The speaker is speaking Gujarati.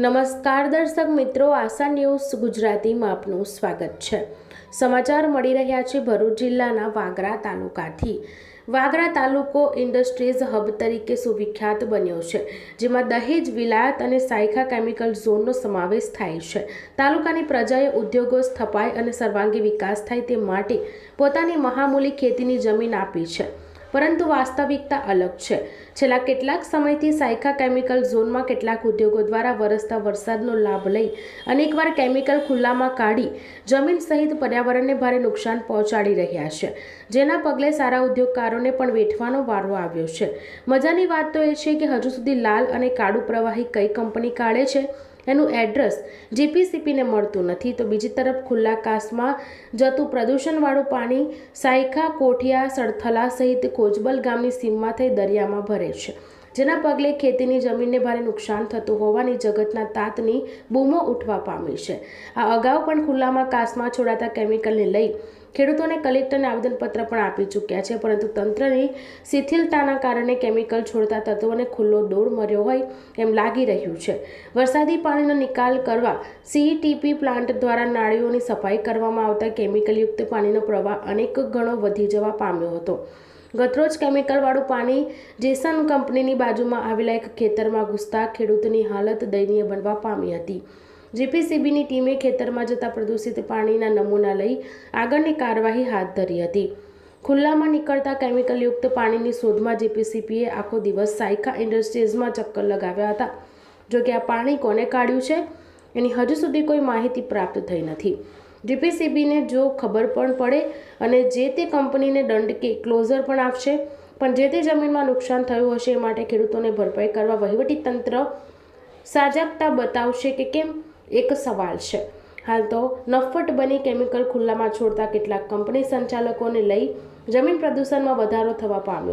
નમસ્કાર દર્શક મિત્રો, આશા ન્યૂઝ ગુજરાતીમાં આપનું સ્વાગત છે. સમાચાર મળી રહ્યા છે ભરૂચ જિલ્લાના વાગરા તાલુકાથી. વાગરા તાલુકો ઇન્ડસ્ટ્રીઝ હબ તરીકે સુવિખ્યાત બન્યો છે, જેમાં દહેજ, વિલાયત અને સાયખા કેમિકલ ઝોનનો સમાવેશ થાય છે. તાલુકાની પ્રજાએ ઉદ્યોગો સ્થપાય અને સર્વાંગી વિકાસ થાય તે માટે પોતાની મહામૂલી ખેતીની જમીન આપી છે. પરંતુ વાસ્તવિકતા અલગ છે. છેલ્લા કેટલાક સમયથી સાયખા કેમિકલ ઝોનમાં કેટલાક ઉદ્યોગો દ્વારા વરસતા વરસાદનો લાભ લઈ અનેકવાર કેમિકલ ખુલ્લામાં કાઢી જમીન સહિત પર્યાવરણને ભારે નુકસાન પહોંચાડી રહ્યા છે. જેના પગલે સારા ઉદ્યોગકારોને પણ વેઠવાનો વારો આવ્યો છે. મજાની વાત તો એ છે કે હજુ સુધી લાલ અને કાળું પ્રવાહી કઈ કંપની કાઢે છે? એનું એડ્રેસ જીપીસીપીને મળતું નથી. તો બીજી તરફ ખુલ્લા કાસમાં જતું પ્રદૂષણવાળું પાણી સાયખા કોઠિયા, સડથલા સહિત કોજબલ ગામની સીમમાં થઈ દરિયામાં ભરે છે. જેના પગલે ખેતીની જમીનને ભારે નુકસાન થતું હોવાની જગતના તાતની બૂમો ઉઠવા પામી છે. આ અગાઉ પણ ખુલ્લામાં કાસમાં છોડાતા કેમિકલને લઈ ખેડૂતોને કલેક્ટરને આવેદનપત્ર પણ આપી ચૂક્યા છે, પરંતુ તંત્રની શિથિલતાના કારણે કેમિકલ છોડતા તત્વોને ખુલ્લો દોર મર્યો હોય એમ લાગી રહ્યું છે. વરસાદી પાણીનો નિકાલ કરવા સીઈટીપી પ્લાન્ટ દ્વારા નાળીઓની સફાઈ કરવામાં આવતા કેમિકલયુક્ત પાણીનો પ્રવાહ અનેક ગણો વધી જવા પામ્યો હતો. ગતરોજ કેમિકલવાળું પાણી જેસન કંપનીની બાજુમાં આવેલા એક ખેતરમાં ઘૂસતા ખેડૂતની હાલત દયનીય બનવા પામી હતી. જીપીસીબીની ટીમે ખેતરમાં જતા પ્રદૂષિત પાણીના નમૂના લઈ આગળની કાર્યવાહી હાથ ધરી હતી. ખુલ્લામાં નીકળતા કેમિકલયુક્ત પાણીની શોધમાં જીપીસીબીએ આખો દિવસ સાયખા ઇન્ડસ્ટ્રીઝમાં ચક્કર લગાવ્યા હતા. જોકે આ પાણી કોને કાઢ્યું છે, એની હજુ સુધી કોઈ માહિતી પ્રાપ્ત થઈ નથી. જીપીસીબીને જો ખબર પણ પડે અને જે તે કંપનીને દંડ કે ક્લોઝર પણ આપશે, પણ જે તે જમીનમાં નુકસાન થયું હશે એ માટે ખેડૂતોને ભરપાઈ કરવા વહીવટી તંત્ર સાજકતા બતાવશે કે કેમ? એક સવાલ છે. હાલ તો નફટ બની કેમિકલ ખુલ્લામાં છોડતા કેટલાક કંપની સંચાલકોને લઈ જમીન પ્રદૂષણમાં વધારો થવા પામ્યો